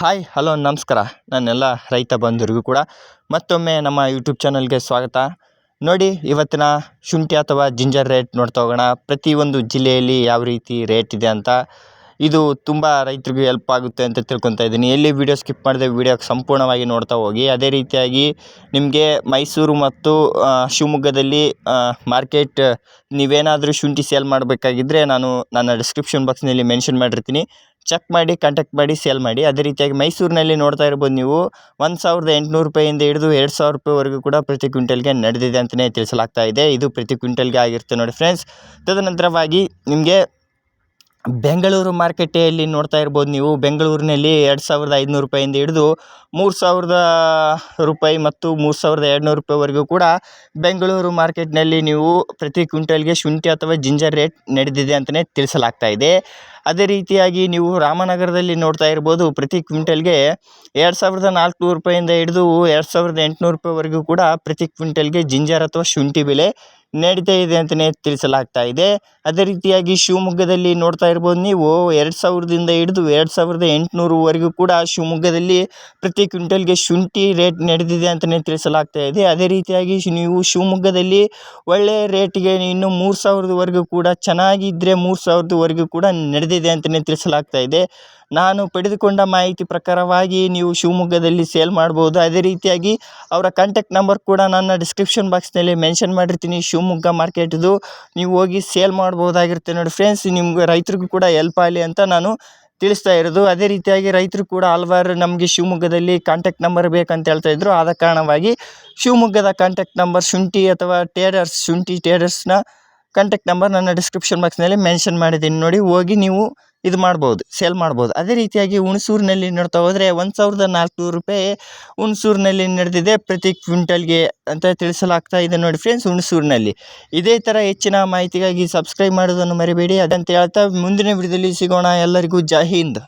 Hi, hello, ನಮಸ್ಕಾರ. ನನ್ನೆಲ್ಲ ರೈತ ಬಂಧುರಿಗೂ ಕೂಡ ಮತ್ತೊಮ್ಮೆ ನಮ್ಮ ಯೂಟ್ಯೂಬ್ ಚಾನಲ್ಗೆ ಸ್ವಾಗತ. ನೋಡಿ, ಇವತ್ತಿನ ಶುಂಠಿ ಅಥವಾ ಜಿಂಜರ್ ರೇಟ್ ನೋಡ್ತಾ ಹೋಗೋಣ. ಪ್ರತಿಯೊಂದು ಜಿಲ್ಲೆಯಲ್ಲಿ ಯಾವ ರೀತಿ ರೇಟ್ ಇದೆ ಅಂತ. ಇದು ತುಂಬ ರೈತರಿಗೂ ಹೆಲ್ಪ್ ಆಗುತ್ತೆ ಅಂತ ತಿಳ್ಕೊತಾ ಇದ್ದೀನಿ. ಎಲ್ಲಿ ವೀಡಿಯೋ ಸ್ಕಿಪ್ ಮಾಡಿದೆ ವೀಡಿಯೋಗೆ ಸಂಪೂರ್ಣವಾಗಿ ನೋಡ್ತಾ ಹೋಗಿ. ಅದೇ ರೀತಿಯಾಗಿ ನಿಮಗೆ ಮೈಸೂರು ಮತ್ತು ಶಿವಮೊಗ್ಗದಲ್ಲಿ ಮಾರ್ಕೆಟ್ ನೀವೇನಾದರೂ ಶುಂಠಿ ಸೇಲ್ ಮಾಡಬೇಕಾಗಿದ್ದರೆ ನಾನು ನನ್ನ ಡಿಸ್ಕ್ರಿಪ್ಷನ್ ಬಾಕ್ಸ್ನಲ್ಲಿ ಮೆನ್ಷನ್ ಮಾಡಿರ್ತೀನಿ. ಚೆಕ್ ಮಾಡಿ ಕಾಂಟ್ಯಾಕ್ಟ್ ಮಾಡಿ ಸೇಲ್ ಮಾಡಿ. ಅದೇ ರೀತಿಯಾಗಿ ಮೈಸೂರಿನಲ್ಲಿ ನೋಡ್ತಾ ಇರ್ಬೋದು ನೀವು. ಒಂದು ಸಾವಿರದ ಎಂಟುನೂರು ರೂಪಾಯಿಂದ ಹಿಡಿದು ಎರಡು ಸಾವಿರ ರೂಪಾಯಿವರೆಗೂ ಕೂಡ ಪ್ರತಿ ಕ್ವಿಂಟಲ್ಗೆ ನಡೆದಿದೆ ಅಂತಲೇ ತಿಳಿಸಲಾಗ್ತಾ ಇದೆ. ಇದು ಪ್ರತಿ ಕ್ವಿಂಟಲ್ಗೆ ಆಗಿರುತ್ತೆ ನೋಡಿ ಫ್ರೆಂಡ್ಸ್ ತದನಂತರವಾಗಿ ನಿಮಗೆ ಬೆಂಗಳೂರು ಮಾರ್ಕೆಟೆಯಲ್ಲಿ ನೋಡ್ತಾ ಇರ್ಬೋದು ನೀವು. ಬೆಂಗಳೂರಿನಲ್ಲಿ ಎರಡು ಸಾವಿರದ ಐದುನೂರು ರೂಪಾಯಿಂದ ಹಿಡಿದು ಮೂರು ಸಾವಿರದ ರೂಪಾಯಿ ಮತ್ತು ಮೂರು ಸಾವಿರದ ಎರಡುನೂರು ರೂಪಾಯಿವರೆಗೂ ಕೂಡ ಬೆಂಗಳೂರು ಮಾರ್ಕೆಟ್ನಲ್ಲಿ ನೀವು ಪ್ರತಿ ಕ್ವಿಂಟಲ್ಗೆ ಶುಂಠಿ ಅಥವಾ ಜಿಂಜರ್ ರೇಟ್ ನಡೆದಿದೆ ಅಂತಲೇ ತಿಳಿಸಲಾಗ್ತಾ ಇದೆ. ಅದೇ ರೀತಿಯಾಗಿ ನೀವು ರಾಮನಗರದಲ್ಲಿ ನೋಡ್ತಾ ಇರ್ಬೋದು, ಪ್ರತಿ ಕ್ವಿಂಟಲ್ಗೆ ಎರಡು ಸಾವಿರದ ನಾಲ್ಕುನೂರು ರೂಪಾಯಿಂದ ಹಿಡಿದು ಎರಡು ಸಾವಿರದ ಎಂಟುನೂರು ರೂಪಾಯಿವರೆಗೂ ಕೂಡ ಪ್ರತಿ ಕ್ವಿಂಟಲ್ಗೆ ಜಿಂಜರ್ ಅಥವಾ ಶುಂಠಿ ಬೆಲೆ ನಡೀತಾ ಇದೆ ಅಂತಲೇ ತಿಳಿಸಲಾಗ್ತಾ ಇದೆ. ಅದೇ ರೀತಿಯಾಗಿ ಶಿವಮೊಗ್ಗದಲ್ಲಿ ನೋಡ್ತಾ ಇರ್ಬೋದು ನೀವು, ಎರಡು ಸಾವಿರದಿಂದ ಹಿಡಿದು ಎರಡು ಸಾವಿರದ ಎಂಟುನೂರುವರೆಗೂ ಕೂಡ ಶಿವಮೊಗ್ಗದಲ್ಲಿ ಪ್ರತಿ ಕ್ವಿಂಟಲ್ಗೆ ಶುಂಠಿ ರೇಟ್ ನಡೆದಿದೆ ಅಂತಲೇ ತಿಳಿಸಲಾಗ್ತಾ ಇದೆ. ಅದೇ ರೀತಿಯಾಗಿ ನೀವು ಶಿವಮೊಗ್ಗದಲ್ಲಿ ಒಳ್ಳೆಯ ರೇಟಿಗೆ ಇನ್ನು ಮೂರು ಸಾವಿರದವರೆಗೂ ಕೂಡ ಚೆನ್ನಾಗಿದ್ದರೆ ಮೂರು ಸಾವಿರದವರೆಗೂ ಕೂಡ ನಡೆದಿದೆ ಅಂತಲೇ ತಿಳಿಸಲಾಗ್ತಾ ಇದೆ. ನಾನು ಪಡೆದುಕೊಂಡ ಮಾಹಿತಿ ಪ್ರಕಾರವಾಗಿ ನೀವು ಶಿವಮೊಗ್ಗದಲ್ಲಿ ಸೇಲ್ ಮಾಡ್ಬೋದು. ಅದೇ ರೀತಿಯಾಗಿ ಅವರ ಕಾಂಟ್ಯಾಕ್ಟ್ ನಂಬರ್ ಕೂಡ ನನ್ನ ಡಿಸ್ಕ್ರಿಪ್ಷನ್ ಬಾಕ್ಸ್ನಲ್ಲಿ ಮೆನ್ಷನ್ ಮಾಡಿರ್ತೀನಿ. ಶಿವಮೊಗ್ಗ ಮಾರ್ಕೆಟ್ದು ನೀವು ಹೋಗಿ ಸೇಲ್ ಮಾಡ್ಬೋದಾಗಿರುತ್ತೆ ನೋಡಿ ಫ್ರೆಂಡ್ಸ್ ನಿಮ್ಗೆ ರೈತರಿಗೂ ಕೂಡ ಹೆಲ್ಪ್ ಆಗಲಿ ಅಂತ ನಾನು ತಿಳಿಸ್ತಾ ಇರೋದು. ಅದೇ ರೀತಿಯಾಗಿ ರೈತರು ಕೂಡ ಹಲವಾರು ನಮಗೆ ಶಿವಮೊಗ್ಗದಲ್ಲಿ ಕಾಂಟ್ಯಾಕ್ಟ್ ನಂಬರ್ ಬೇಕಂತ ಹೇಳ್ತಾ ಇದ್ರು. ಆದ ಕಾರಣವಾಗಿ ಶಿವಮೊಗ್ಗದ ಕಾಂಟ್ಯಾಕ್ಟ್ ನಂಬರ್ ಶುಂಠಿ ಅಥವಾ ಟೇಡರ್ಸ್ ಶುಂಠಿ ಟೇಡರ್ಸ್ನ ಕಾಂಟ್ಯಾಕ್ಟ್ ನಂಬರ್ ನನ್ನ ಡಿಸ್ಕ್ರಿಪ್ಷನ್ ಬಾಕ್ಸ್ನಲ್ಲಿ ಮೆನ್ಷನ್ ಮಾಡಿದ್ದೀನಿ. ನೋಡಿ, ಹೋಗಿ ನೀವು ಇದು ಮಾಡ್ಬೋದು ಸೇಲ್ ಮಾಡ್ಬೋದು. ಅದೇ ರೀತಿಯಾಗಿ ಹುಣಸೂರಿನಲ್ಲಿ ನೋಡ್ತಾ ಹೋದರೆ ಒಂದು ಸಾವಿರದ ನಾಲ್ಕುನೂರು ರೂಪಾಯಿ ಹುಣಸೂರಿನಲ್ಲಿ ನಡೆದಿದೆ. ಪ್ರತಿ ಕ್ವಿಂಟಲ್ಗೆ ಅಂತ ತಿಳಿಸಲಾಗ್ತಾ ಇದೆ ನೋಡಿ ಫ್ರೆಂಡ್ಸ್ ಹುಣಸೂರಿನಲ್ಲಿ. ಇದೇ ಥರ ಹೆಚ್ಚಿನ ಮಾಹಿತಿಗಾಗಿ ಸಬ್ಸ್ಕ್ರೈಬ್ ಮಾಡೋದನ್ನು ಮರಿಬೇಡಿ. ಅದಂತ ಹೇಳ್ತಾ ಮುಂದಿನ ವಿಡಿಯೋದಲ್ಲಿ ಸಿಗೋಣ. ಎಲ್ಲರಿಗೂ ಜೈ ಹಿಂದ್.